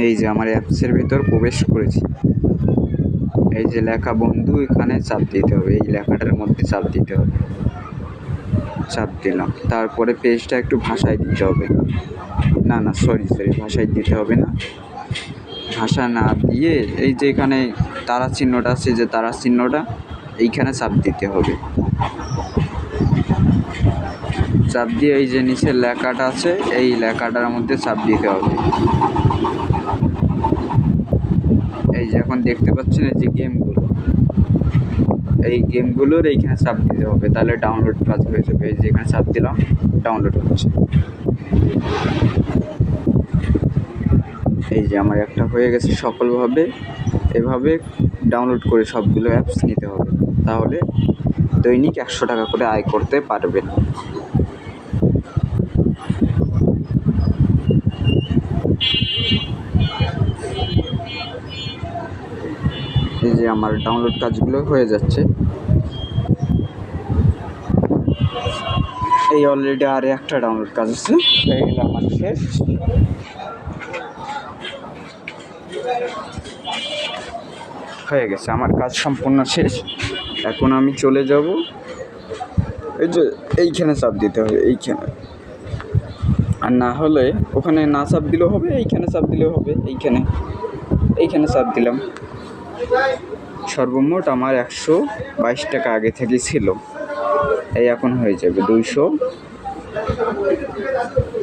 এই যে আমার অ্যাপসের ভিতর প্রবেশ করেছি। এই যে লেখা, বন্ধু, এখানে চাপ দিতে হবে। এই লেখাটার মধ্যে চাপ দিতে হবে। চাপ দিলাম। তারপরে পেজটা একটু ভাষায় দিতে হবে। না না সরি সরি ভাষায় দিতে হবে না। ভাষা না দিয়ে এই যে এখানে তারা চিহ্নটা আছে, যে তারা চিহ্নটা, এইখানে চাপ দিতে হবে। চাপ দিয়ে এই যে নিচের লেখাটা আছে, এই লেখাটার মধ্যে চাপ দিতে হবে। এই যে এখন দেখতে পাচ্ছেন এই যে গেমগুলো। এই গেমগুলোর এইখানে চাপ দিতে হবে, তাহলে ডাউনলোড কাজ হয়ে যাবে। এই যে এখানে চাপ দিলাম ডাউনলোড হচ্ছে। এই যে আমার একটা হয়ে গেছে সফলভাবে, এভাবে ডাউনলোড করে সবগুলো অ্যাপস নিতে হবে। তাহলে দৈনিক একশো টাকা করে আয় করতে পারবেন। এই যে আমার ডাউনলোড কাজগুলো হয়ে যাচ্ছে। এই অলরেডি আর একটা ডাউনলোড কাজ আছে। হয়ে গেলে আমার শেষ। হয়ে গেছে, আমার কাজ সম্পূর্ণ শেষ। এখন আমি চলে যাব। এই যে এইখানে চাপ দিতে হবে, এইখানে। আর না হলে ওখানে না চাপ দিলেও হবে, এইখানে চাপ দিলেও হবে, এইখানে। এইখানে চাপ দিলাম। সর্বমোট আমার একশো বাইশ টাকা আগে থেকে ছিল। এই এখন হয়ে যাবে দুইশো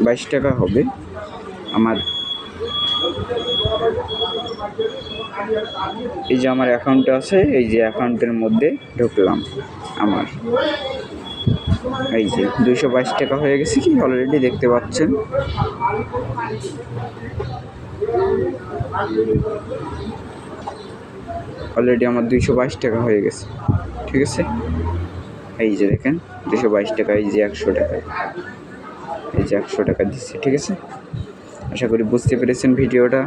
বাইশ টাকা হবে। আমার এই যে আমার অ্যাকাউন্ট আছে, এই যে অ্যাকাউন্টের মধ্যে ঢুকলাম আমার। এই যে দুইশো বাইশ টাকা হয়ে গেছে কি? অলরেডি দেখতে পাচ্ছেন। অলরেডি আমার দুইশো বাইশ টাকা হয়ে গেছে। ঠিক আছে? এই যে দেখেন দুশো বাইশ টাকা, এই যে একশো টাকা। এই যে একশো টাকা দিচ্ছে, ঠিক আছে? আশা করি বুঝতে পেরেছেন ভিডিওটা।